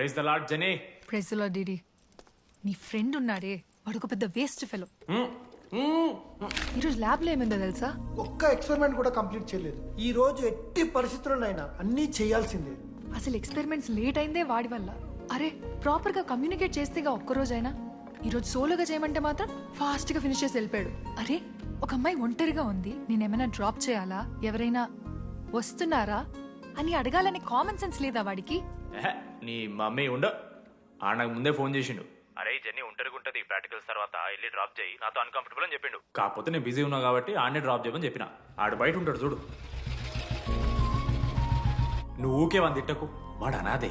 Praise ద లాడ్ జనే ప్రెజలో డిడి నీ ఫ్రెండ్ ఉన్నాడే. వాడు ఒక పెద్ద వేస్ట్ ఫెలో ఈరోజు ల్యాబ్లో ఏమైందో తెలుసా? ఒక్క ఎక్స్పెరిమెంట్ కూడా కంప్లీట్ చేయలేదు. ఈ రోజు ఎట్టి పరిస్థితుల్లోనైనా అన్నీ చేయాల్సిందే. అసలు ఎక్స్పెరిమెంట్స్ లేట్ అయిందే వాడి వల్ల. అరే ప్రాపర్గా కమ్యూనికేట్ చేస్తేగా ఒక్క రోజైనా ఈరోజు సోలోగా చేయమంటే మాత్రం ఫాస్ట్గా ఫినిష్ చేసి వెళ్ళిపోయాడు. అరే ఒక అమ్మాయి ఒంటరిగా ఉంది. నేనేమైనా డ్రాప్ చేయాలా? ఎవరైనా వస్తున్నారా? అని అడగాలనే కామన్ సెన్స్ లేదా వాడికి? నీ మమ్మీ ఉండ. ఆ నాకు ముందే ఫోన్ చేసిండు. అరే జెన్నీ ఒంటరిగా ఉంటుంది. ప్రాక్టికల్స్ తర్వాత వెళ్ళి డ్రాప్ చేయి. నాతో అన్కంఫర్టబుల్ అని చెప్పిండు. కాకపోతే నేను బిజీ ఉన్నా కాబట్టి ఆడనే డ్రాప్ చేయమని చెప్పిన. ఆడు బయట ఉంటాడు చూడు. నువ్వు ఊకే వంద తిట్టకు. వాడు అనాదే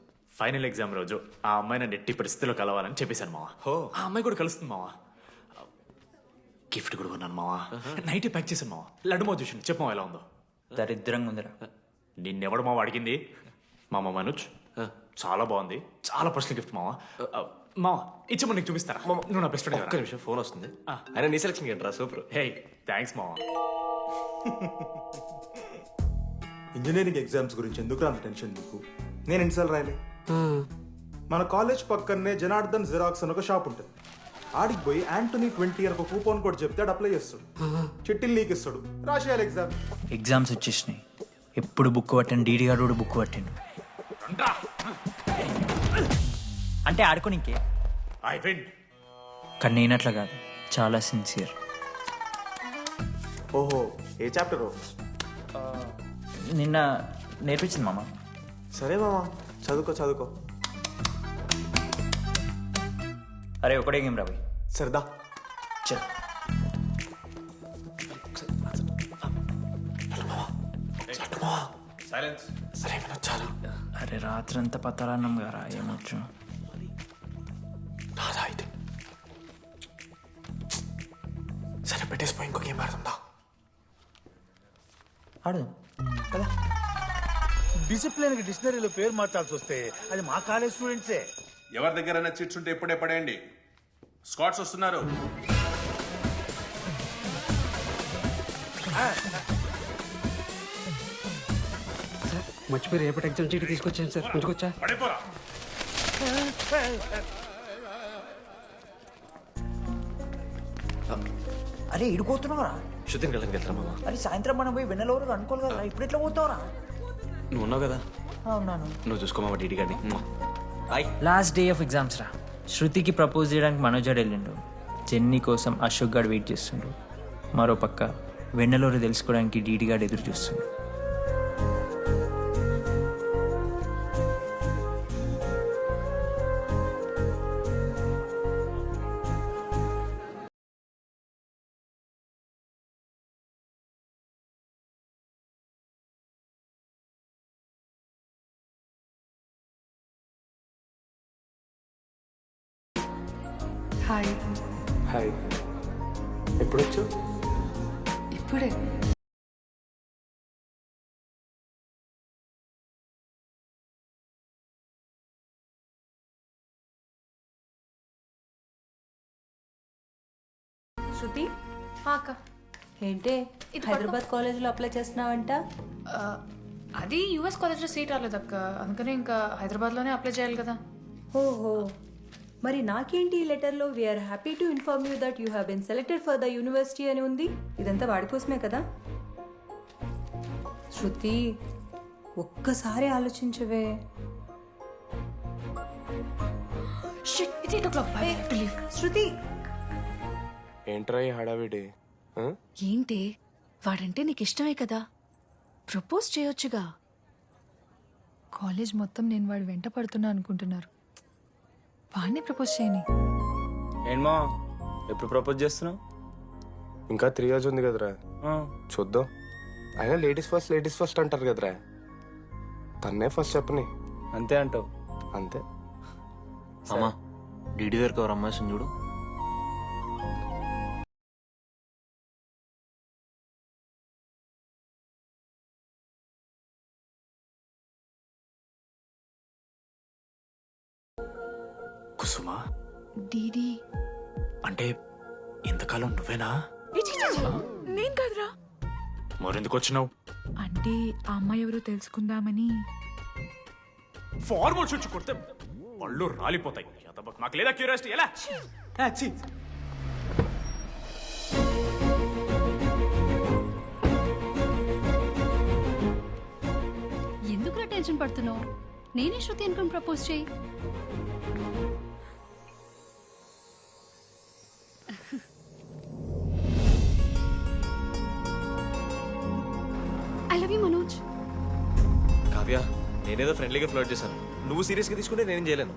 ఫైనల్ ఎగ్జామ్ రోజు ఆ అమ్మాయి నన్ను ఎట్టి పరిస్థితిలో కలవాలని చెప్పేశాను మావా. హో. ఆ అమ్మాయి కూడా కలుస్తుంది మావా. గిఫ్ట్ కూడా కొన్నాను మావా. నైట్ ప్యాక్ చేశాను మావా. లడ్డు మావ చూసిండు చెప్పు మావా ఎలా ఉందో. దరిద్రంగా ఉందిరా. నిన్నెవడు మావ అడిగింది? మామ మనోజ్. చాలా బాగుంది. చాలా పర్సనల్ గిఫ్ట్ మావా. మావా ఇచ్చమని నీకు చూపిస్తారా? నువ్వు నా బెస్ట్ ఒక్క ఫ్రెండ్ నిమిషం ఫోన్ వస్తుంది. అయినా నీ సెలక్షన్ ఏంట్రా సూపర్. హే థ్యాంక్స్ మావా. ఇంజనీరింగ్ ఎగ్జామ్స్ గురించి ఎందుకు అంత టెన్షన్ నీకు? నేను ఎన్నిసార్లు రాయలే? మన కాలేజ్ పక్కనే జనార్దన్ జిరాక్స్ అని ఒక షాప్ ఉంటుంది. ఆడికి పోయి యాంటనీ ట్వంటీ అని ఒక కూపన్ కోడ్ చెప్తే అప్లై చేస్తాడు. చిట్టిల్ నీకు ఇస్తాడు. రాసేయాలి ఎగ్జామ్ ఎగ్జామ్స్ వచ్చేసినాయి. ఎప్పుడు బుక్ పట్టాను డీడీ గారు కూడా బుక్ పట్టిండు. అంటే ఆడుకోనికే ఐ విన్. కానీ నేనట్లా కాదు. చాలా సిన్సియర్ ఓహో ఏ చాప్టర్ నిన్న నేర్పించింది మామ. సరే మామా. చదువుకో చదువుకో. అరే ఒకటే గేమ్ రాబోయ్ సరదా. చల్ సైలెన్స్. సరే చాలు అరే రాత్రంతా పతరాన్నం గారా ఏమొచ్చు నాదా అయితే సరే పెట్టేసిపోయి ఇంకో గేమ్ ఆడుతుందా ఆడు డిసిప్లిన్కి డిక్షనరీలో పేరు మార్చాల్సి వస్తే అది మా కాలేజ్ స్టూడెంట్సే. ఎవరి దగ్గరైనా చిట్స్ ఉంటే ఇప్పుడే పడేయండి. స్కాట్స్ వస్తున్నారు. మర్చిపోయి రేపటి ఎగ్జామ్ చీటి తీసుకొచ్చాను సార్. ఉంచుకొచ్చా పడిపోరా. అరే ఇడిపోతున్నావురా శుద్ధిని వెళ్ళకి వెళ్తారా మామ? అరే సాయంత్రం మనం పోయి వెన్నెలవరకు అనుకోవాలి కదా ఇప్పుడు ఎట్లా పోతావురా? నువ్వు ఉన్నావు కదా? అవునాను నువ్వు చూసుకో మామ డీడీ గారిని. Hi last day of exams రా. శృతికి ప్రపోజ్ చేయడానికి మనోజాడు వెళ్ళిండు. జెన్నీ కోసం అశోక్ గాడు వెయిట్ చేస్తుండు. మరో పక్క వెన్నెలూరు తెలుసుకోవడానికి డీడీ గాడు ఎదురు చూస్తుండు. హాయ్. హాయ్. ఎప్పుడు వచ్చు ఇప్పుడే. శృతి? అక్క. ఏంటే హైదరాబాద్ కాలేజ్లో అప్లై చేస్తున్నావంట? అది యూఎస్ కాలేజ్లో సీట్ రాలేదు అక్క అందుకనే ఇంకా హైదరాబాద్లోనే అప్లై చేయాలి కదా. ఓహో. మరి నాకేంటి ఈ లెటర్లో we're happy to inform you that you have been selected for the university అని ఉంది. ఇదంతా వాడి కోసమే కదా? శృతి ఒక్కసారి ఆలోచించవే. శృతి! ఏంట్రా ఈ హడావిడి? ఆ? ఏంటి? వాడంటే నీకు ఇష్టమే కదా. ప్రపోజ్ చేయొచ్చుగా. కాలేజ్ మొత్తం నేను వాడు వెంట పడుతున్నా అనుకుంటున్నారు. వాడిని ప్రపోజ్ చేయని. ఏంటమ్మా ఎప్పుడు ప్రపోజ్ చేస్తున్నావు? ఇంకా త్రీ ఇయర్స్ ఉంది కదరా. చూద్దాం. అయినా లేడీస్ ఫస్ట్ లేడీస్ ఫస్ట్ అంటారు కదరా. తన్నే ఫస్ట్ చెప్పని. అంతే అంటావు. అంతే. అమ్మా డీడీ దగ్గరకు ఎవరు అమ్మాయి చూడు. కుసుమా? డీడీ. అంటే ఇంతకాలం నువ్వేనా? నేను కాదురా. మరెందుకు వచ్చినావు అంటే ఆ అమ్మాయి ఎవరో తెలుసుకుందామని. ఫార్మల్ షూట్ కొడితే పళ్ళు రాలిపోతాయి. యాదవ్వకు మాకు లేదా క్యూరియాసిటీ? ఎలా? ఆ, ఛీ. ఎందుకు టెన్షన్ పడుతున్నావు? నేనే శృతి అనుకుని ప్రపోజ్ చేయి. ఐ మనోజ్? కావ్య నేనేదో ఫ్రెండ్లీగా ఫ్లోట్ చేశాను. నువ్వు సీరియస్గా తీసుకుంటే నేనేం చేయలేను.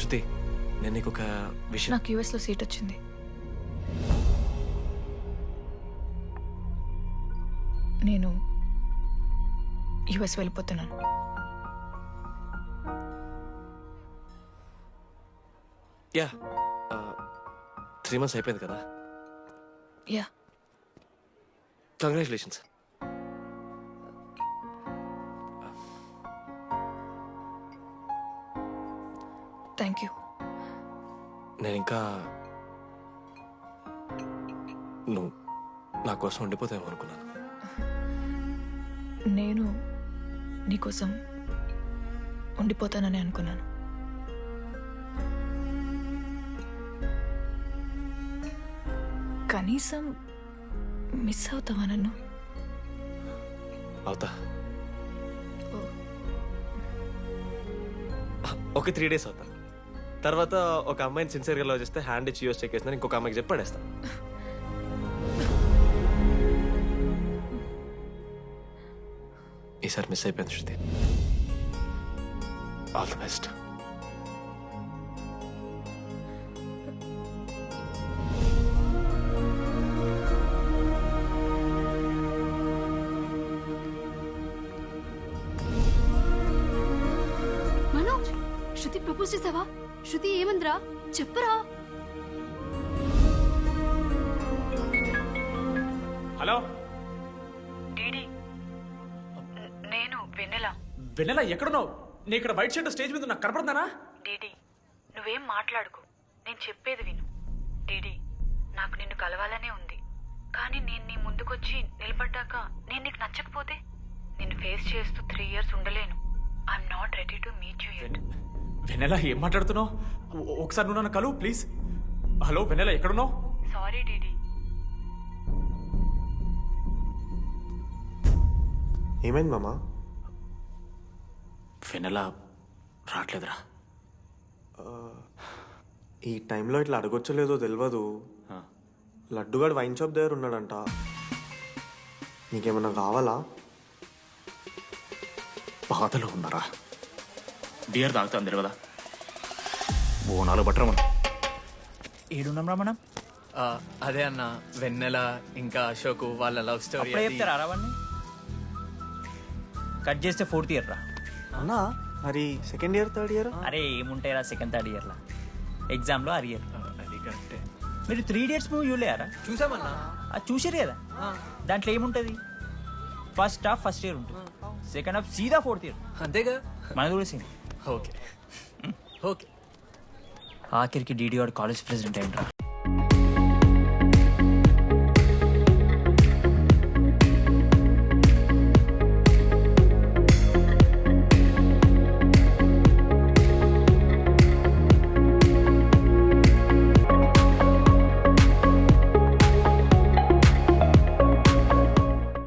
శృతి నేను నీకు ఒక విషయం నాకు యూఎస్లో సీట్ వచ్చింది. నేను యూఎస్ వెళ్ళిపోతున్నాను. యా త్రీ మంత్స్ అయిపోయింది కదా? యా. కంగ్రాచులేషన్స్ నేను ఇంకా నువ్వు నా కోసం ఉండిపోతావేమో అనుకున్నాను. నేను నీకోసం ఉండిపోతానని అనుకున్నాను. కనీసం మిస్ అవుతావా నన్ను? అవుతా. ఒక త్రీ డేస్ అవుతా. తర్వాత ఒక అమ్మాయిని సిన్సియర్గా లవ్ చేస్తే హ్యాండ్ ఇచ్చి యూస్ చెక్ చేసిన ఇంకొక అమ్మాయికి చెప్పి పడేస్తా. ఈసారి మిస్ అయిపోయింది Shruti. All the best Manoj Shruti propose చేసావా? శృతి ఏమందిరా? చెప్పరా? హలో? నేను వెన్నెల. వెన్నెల ఎక్కడున్నావు? నీ ఇక్కడ వైట్ షర్ట్ స్టేజ్ మీద నాకు కనపడుతున్నానా డీడీ నువ్వేం మాట్లాడుకో. నేను చెప్పేది విను. డీడీ నాకు నిన్ను కలవాలనే ఉంది. కానీ నేను నీ ముందుకొచ్చి నిలబడ్డాక నేను నీకు నచ్చకపోతే? నిన్ను ఫేస్ చేస్తూ త్రీ ఇయర్స్ ఉండలేను. I'm not ready to meet you at Vennela ఏం మాట్లాడుతున్నావు? ఒకసారి నువ్వు నన్ను కలువు ప్లీజ్. హలో వెన్నెల ఎక్కడున్నావు? సారీ డీడీ ఏమైంది మామా? వెన్నెల రావట్లేదురా. ఈ టైంలో ఇట్లా అడగొచ్చలేదో తెలియదు. లడ్డుగాడు వైన్ షాప్ దగ్గర ఉన్నాడంట. నీకేమన్నా కావాలా? బాధలో ఉన్నారా? బియర్ తాగుతాం కదా బోనాలు బట్టరా మనం ఏడున్నాం రా మనం? ఆ, అదే అన్న వెన్నెల ఇంకా అశోక్ వాళ్ళ లవ్ స్టోరీ అప్పుడే చెప్తారా రావణ్ణి కట్ చేస్తే ఫోర్త్ ఇయర్ రా. అన్నా మరి సెకండ్ ఇయర్ థర్డ్ ఇయర్? అరే ఏముంటాయి రా సెకండ్ థర్డ్ ఇయర్లో? ఎగ్జామ్లో అరియర్ అది కరెక్టే. మీరు త్రీ డేట్స్ మూవీ చూడలేరా చూసామన్నా? అది చూసారు కదా? దాంట్లో ఏముంటుంది? ఫస్ట్ హాఫ్ ఫస్ట్ ఇయర్ ఉంటుంది. సెకండ్ హాఫ్ సీదా ఫోర్త్ ఇయర్ అంతేగా? మన కూడా సేమ్ ఓకే. ఓకే. ఆఖరికి డీడీ వాడు కాలేజ్ ప్రెసిడెంట్ అయింట్రా